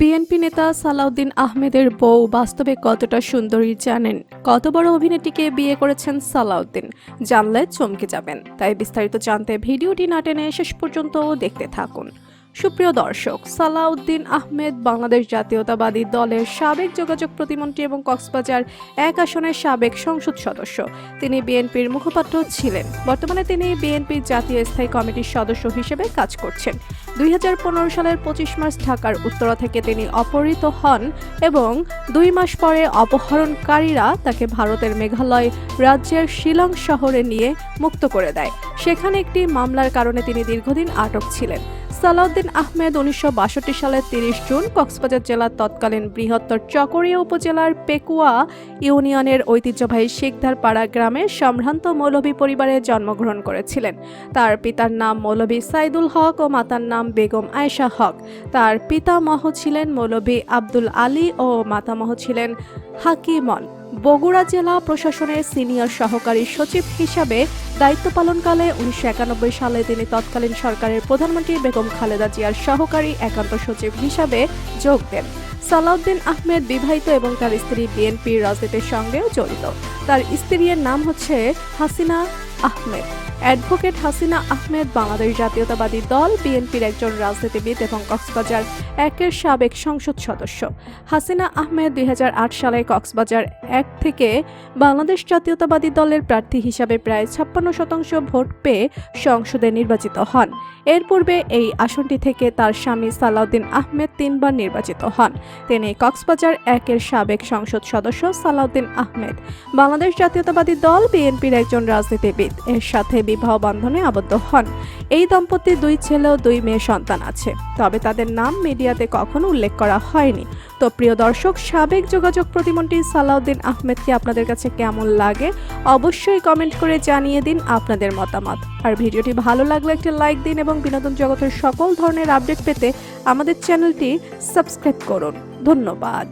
BNP নেতা সালাউদ্দিন আহমেদের বউ বাস্তবে কতটা সুন্দরী জানেন? কত বড় অভিনেত্রীকে বিয়ে করেছেন সালাউদ্দিন? জানলে চমকে যাবেন। তাই বিস্তারিত জানতে ভিডিওটি না টেনে শেষ পর্যন্ত দেখতে থাকুন। সুপ্রিয় দর্শক, সালাউদ্দিন আহমেদ বাংলাদেশ জাতীয়তাবাদী দলের সাবেক যোগাযোগ প্রতিমন্ত্রী এবং কক্সবাজার এক আসনের সাবেক সংসদ সদস্য। তিনি বিএনপির মুখপাত্র ছিলেন। বর্তমানে তিনি বিএনপির জাতীয় স্থায়ী কমিটির সদস্য হিসেবে কাজ করছেন। দুই হাজার পনেরো সালের পঁচিশ মার্চ ঢাকার উত্তরা থেকে তিনি অপহৃত হন এবং দুই মাস পরে অপহরণকারীরা তাকে ভারতের মেঘালয় রাজ্যের শিলং শহরে নিয়ে মুক্ত করে দেয়। সেখানে একটি মামলার কারণে তিনি দীর্ঘদিন আটক ছিলেন। সালাউদ্দিন আহমেদ উনিশশো বাষট্টি সালের তিরিশ জুন কক্সবাজার জেলার তৎকালীন বৃহত্তর চকরিয়া উপজেলার পেকুয়া ইউনিয়নের ঐতিহ্যবাহী শেখদার পাড়া গ্রামে সম্ভ্রান্ত মৌলভী পরিবারে জন্মগ্রহণ করেছিলেন। তার পিতার নাম মৌলভী সাইদুল হক ও মাতার নাম বেগম আয়েশা হক। তার পিতামহ ছিলেন মৌলভী আব্দুল আলী ও মাতামহ ছিলেন হাকিমন। বগুড়া জেলা প্রশাসনের সিনিয়র সহকারী সচিব হিসাবে দায়িত্ব পালনকালে উনিশশো একানব্বই সালে তিনি তৎকালীন সরকারের প্রধানমন্ত্রী বেগম খালেদা জিয়ার সহকারী একান্ত সচিব হিসাবে যোগ দেন। সালাউদ্দিন আহমেদ বিবাহিত এবং তার স্ত্রী বিএনপির রাজনীতির সঙ্গেও জড়িত। তার স্ত্রীর নাম হচ্ছে হাসিনা আহমেদ। অ্যাডভোকেট হাসিনা আহমেদ বাংলাদেশ জাতীয়তাবাদী দল, বিএনপির একজন রাজনীতিবিদ এবং কক্সবাজার একের সাবেক সংসদ সদস্য। হাসিনা আহমেদ দুই হাজার আট সালে কক্সবাজার এক থেকে বাংলাদেশ জাতীয়তাবাদী দলের প্রার্থী হিসাবে প্রায় ছাপ্পান্ন শতাংশ ভোট পেয়ে সংসদে নির্বাচিত হন। এর পূর্বে এই আসনটি থেকে তার স্বামী সালাউদ্দিন আহমেদ তিনবার নির্বাচিত হন। তিনি কক্সবাজার একের সাবেক সংসদ সদস্য সালাউদ্দিন আহমেদ। বাংলাদেশ জাতীয়তাবাদী দল, বিএনপির একজন রাজনীতিবিদ। এর সাথে বিবাহ বন্ধনে আবদ্ধ হন। এই দম্পতির দুই ছেলে ও দুই মেয়ে সন্তান আছে। তবে তাদের নাম মিডিয়াতে কখনো উল্লেখ করা হয়নি। তো প্রিয় দর্শক, সাবেক যোগাযোগ প্রতিমন্ত্রী সালাউদ্দিন আহমেদকে আপনাদের কাছে কেমন লাগে অবশ্যই কমেন্ট করে জানিয়ে দিন আপনাদের মতামত। আর ভিডিওটি ভালো লাগলে একটি লাইক দিন এবং বিনোদন জগতের সকল ধরনের আপডেট পেতে আমাদের চ্যানেলটি সাবস্ক্রাইব করুন। ধন্যবাদ।